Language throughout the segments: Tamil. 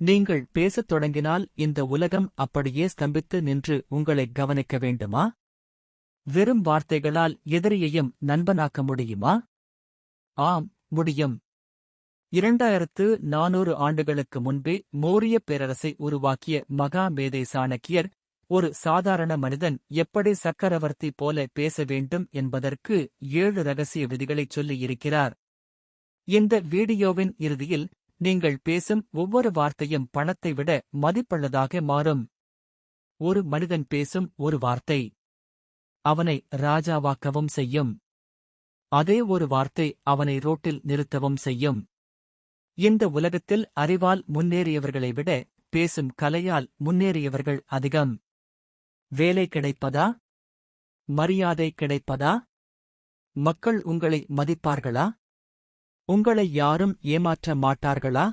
நீங்கள் பேசத் தொடங்கினால் இந்த உலகம் அப்படியே ஸ்தம்பித்து நின்று உங்களை கவனிக்க வேண்டுமா? வெறும் வார்த்தைகளால் எதிரியையும் நண்பனாக்க முடியுமா? ஆம் முடியும். இரண்டாயிரத்து நானூறு ஆண்டுகளுக்கு முன்பே மௌரிய பேரரசை உருவாக்கிய மகா மேதை சாணக்கியர் ஒரு சாதாரண மனிதன் எப்படி சக்கரவர்த்தி போல பேச வேண்டும் என்பதற்கு ஏழு ரகசிய விதிகளைச் சொல்லியிருக்கிறார். இந்த வீடியோவின் இறுதியில் நீங்கள் பேசும் ஒவ்வொரு வார்த்தையும் பணத்தை விட மதிப்புள்ளதாக மாறும். ஒரு மனிதன் பேசும் ஒரு வார்த்தை அவனை ராஜாவாக்கவும் செய்யும். அதே ஒரு வார்த்தை அவனை ரோட்டில் நிறுத்தவும் செய்யும். இந்த உலகத்தில் அறிவால் முன்னேறியவர்களை விட பேசும் கலையால் முன்னேறியவர்கள் அதிகம். வேலை கிடைப்பதா? மரியாதை கிடைப்பதா? மக்கள் உங்களை மதிப்பார்களா? உங்களை யாரும் ஏமாற்ற மாட்டார்களா?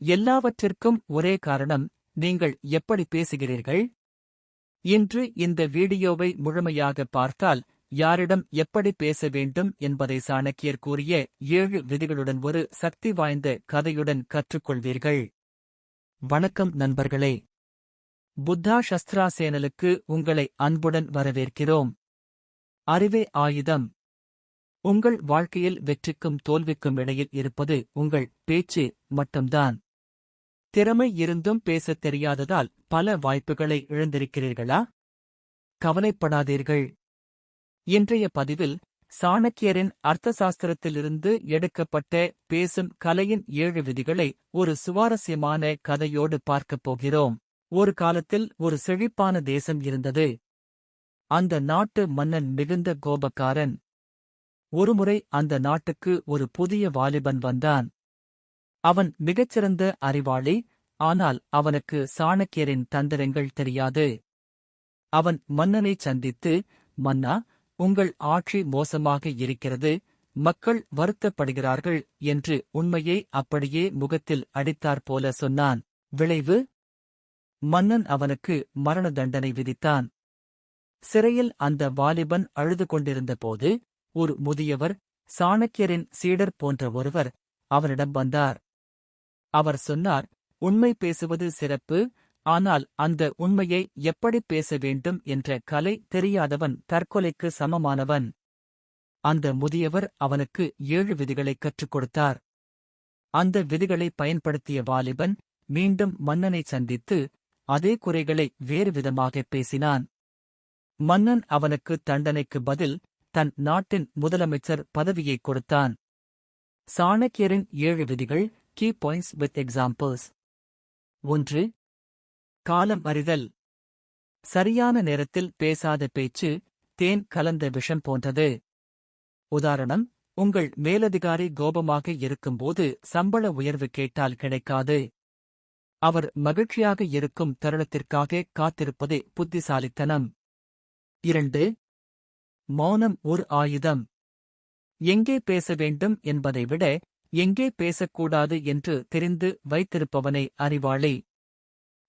எல்லாவற்றிற்கும் ஒரே காரணம் நீங்கள் எப்படி பேசுகிறீர்கள்? இன்று இந்த வீடியோவை முழுமையாக பார்த்தால் யாரிடம் எப்படி பேச வேண்டும் என்பதை சாணக்கியர் கூறிய ஏழு விதிகளுடன் ஒரு சக்தி வாய்ந்த கதையுடன் கற்றுக்கொள்வீர்கள். வணக்கம் நண்பர்களே. புத்தா சஸ்திரா சேனலுக்கு உங்களை அன்புடன் வரவேற்கிறோம். அறிவே ஆயுதம். உங்கள் வாழ்க்கையில் வெற்றிக்கும் தோல்விக்கும் இடையில் இருப்பது உங்கள் பேச்சு மட்டும்தான். திறமை இருந்தும் பேசத் தெரியாததால் பல வாய்ப்புகளை இழந்திருக்கிறீர்களா? கவலைப்படாதீர்கள். இன்றைய பதிவில் சாணக்கியரின் அர்த்தசாஸ்திரத்திலிருந்து எடுக்கப்பட்ட பேசும் கலையின் ஏழு விதிகளை ஒரு சுவாரஸ்யமான கதையோடு பார்க்கப் போகிறோம். ஒரு காலத்தில் ஒரு செழிப்பான தேசம் இருந்தது. அந்த நாட்டு மன்னன் மிகுந்த கோபக்காரன். ஒருமுறை அந்த நாட்டுக்கு ஒரு புதிய வாலிபன் வந்தான். அவன் மிகச்சிறந்த அறிவாளி ஆனால் அவனுக்கு சாணக்கியரின் தந்திரங்கள் தெரியாது. அவன் மன்னனைச் சந்தித்து மன்னா உங்கள் ஆட்சி மோசமாக இருக்கிறது மக்கள் வருத்தப்படுகிறார்கள் என்று உண்மையை அப்படியே முகத்தில் அடித்தாற்போல சொன்னான். விளைவு? மன்னன் அவனுக்கு மரண தண்டனை விதித்தான். சிறையில் அந்த வாலிபன் அழுது கொண்டிருந்தபோது ஒரு முதியவர் சாணக்கியரின் சீடர் போன்ற ஒருவர் அவனிடம் வந்தார். அவர் சொன்னார் உண்மை பேசுவது சிறப்பு ஆனால் அந்த உண்மையை எப்படி பேச வேண்டும் என்ற கலை தெரியாதவன் தற்கொலைக்கு சமமானவன். அந்த முதியவர் அவனுக்கு ஏழு விதிகளைக் கற்றுக் கொடுத்தார். அந்த விதிகளை பயன்படுத்திய வாலிபன் மீண்டும் மன்னனை சந்தித்து அதே குறைகளை வேறு விதமாக பேசினான். மன்னன் அவனுக்கு தண்டனைக்கு பதில் தன் நாட்டின் முதலமைச்சர் பதவியைக் கொடுத்தான். சாணக்கியரின் ஏழு விதிகள் கீ பாயிண்ட்ஸ் வித் எக்ஸாம்பிள்ஸ் ஒன்று காலம் அறிதல். சரியான நேரத்தில் பேசாத பேச்சு தேன் கலந்த விஷம் போன்றது. உதாரணம் உங்கள் மேலதிகாரி கோபமாக இருக்கும்போது சம்பள உயர்வு கேட்டால் கிடைக்காது. அவர் மகிழ்ச்சியாக இருக்கும் தருணத்திற்காக காத்திருப்பதே புத்திசாலித்தனம். இரண்டு மௌனம் ஒரு ஆயுதம். எங்கே பேச வேண்டும் என்பதை விட எங்கே பேசக்கூடாது என்று தெரிந்து வைத்திருப்பவனை அறிவாளி.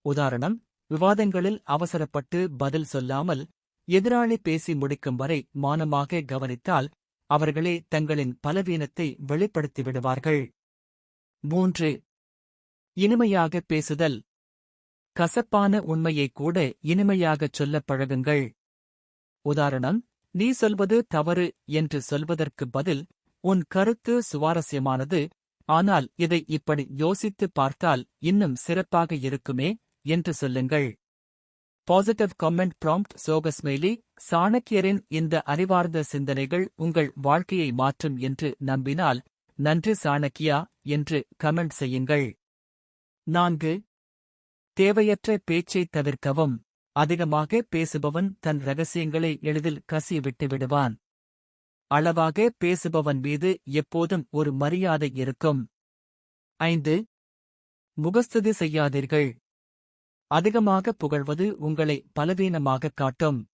உதாரணம் விவாதங்களில் அவசரப்பட்டு பதில் சொல்லாமல் எதிராளி பேசி முடிக்கும் வரை மானமாக கவனித்தால் அவர்களே தங்களின் பலவீனத்தை வெளிப்படுத்தி விடுவார்கள் மூன்று இனிமையாக பேசுதல். கசப்பான உண்மையை கூட இனிமையாகச் சொல்லப் பழகுங்கள். உதாரணம் நீ சொல்வது தவறு என்று சொல்வதற்கு பதில் உன் கருத்து சுவாரஸ்யமானது. ஆனால் இதை இப்படி யோசித்து பார்த்தால் இன்னும் சிறப்பாக இருக்குமே என்று சொல்லுங்கள். பாசிட்டிவ் கமெண்ட் ப்ராம்ப்ட் சோகஸ்மெய்லி சாணக்கியரின் இந்த அறிவார்ந்த சிந்தனைகள் உங்கள் வாழ்க்கையை மாற்றும் என்று நம்பினால் நன்றி சாணக்கியா என்று கமெண்ட் செய்யுங்கள். நான்கு தேவையற்ற பேச்சைத் தவிர்க்கவும். அதிகமாக பேசுபவன் தன் ரகசியங்களை எளிதில் கசி விட்டு விடுவான். அளவாக பேசுபவன் மீது எப்போதும் ஒரு மரியாதை இருக்கும். ஐந்து. முகஸ்துதி செய்யாதீர்கள். அதிகமாக புகழ்வது உங்களை பலவீனமாகக் காட்டும்.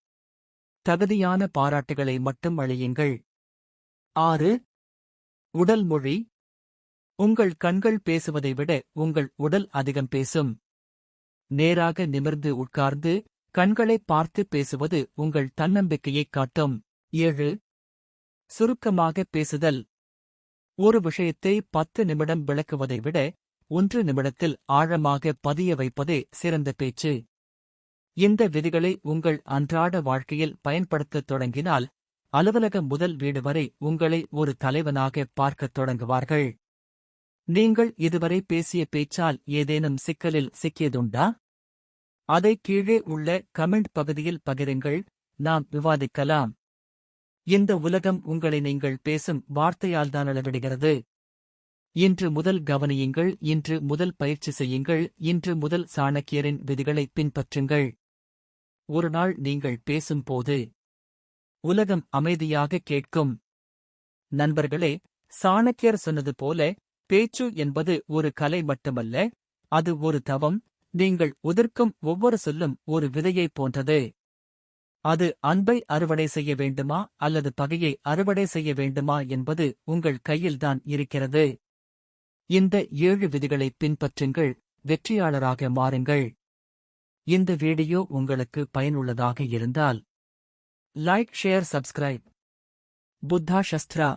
தகுதியான பாராட்டுகளை மட்டும் அழியுங்கள். ஆறு. உடல் மொழி. உங்கள் கண்கள் பேசுவதை விட உங்கள் உடல் அதிகம் பேசும். நேராக நிமிர்ந்து உட்கார்ந்து கண்களை பார்த்து பேசுவது உங்கள் தன்னம்பிக்கையைக் காட்டும். ஏழு. சுருக்கமாக பேசுதல். ஒரு விஷயத்தை பத்து நிமிடம் விளக்குவதை விட ஒன்று நிமிடத்தில் ஆழமாக பதிய வைப்பதே சிறந்த பேச்சு. இந்த விதிகளை உங்கள் அன்றாட வாழ்க்கையில் பயன்படுத்தத் தொடங்கினால் அலுவலகம் முதல் வீடு வரை உங்களை ஒரு தலைவனாக பார்க்கத் தொடங்குவார்கள். நீங்கள் இதுவரை பேசிய பேச்சால் ஏதேனும் சிக்கலில் சிக்கியதுண்டா? அதை கீழே உள்ள கமெண்ட் பகுதியில் பகிருங்கள் நாம் விவாதிக்கலாம். இந்த உலகம் உங்களை நீங்கள் பேசும் வார்த்தையால்தான் அளவிடுகிறது இன்று முதல் கவனியுங்கள் இன்று முதல் பயிற்சி செய்யுங்கள் இன்று முதல் சாணக்கியரின் விதிகளை பின்பற்றுங்கள். ஒரு நாள் நீங்கள் பேசும்போது உலகம் அமைதியாக கேட்கும். நண்பர்களே சாணக்கியர் சொன்னது போல பேச்சு என்பது ஒரு கலை மட்டுமல்ல அது ஒரு தவம். நீங்கள் உதிர்க்கும் ஒவ்வொரு சொல்லும் ஒரு விதையைப் போன்றது. அது அன்பை அறுவடை செய்ய வேண்டுமா அல்லது பகையை அறுவடை செய்ய வேண்டுமா என்பது உங்கள் கையில்தான் இருக்கிறது. இந்த ஏழு விதிகளை பின்பற்றுங்கள் வெற்றியாளராக மாறுங்கள். இந்த வீடியோ உங்களுக்கு பயனுள்ளதாக இருந்தால் like share subscribe. Buddha Shastra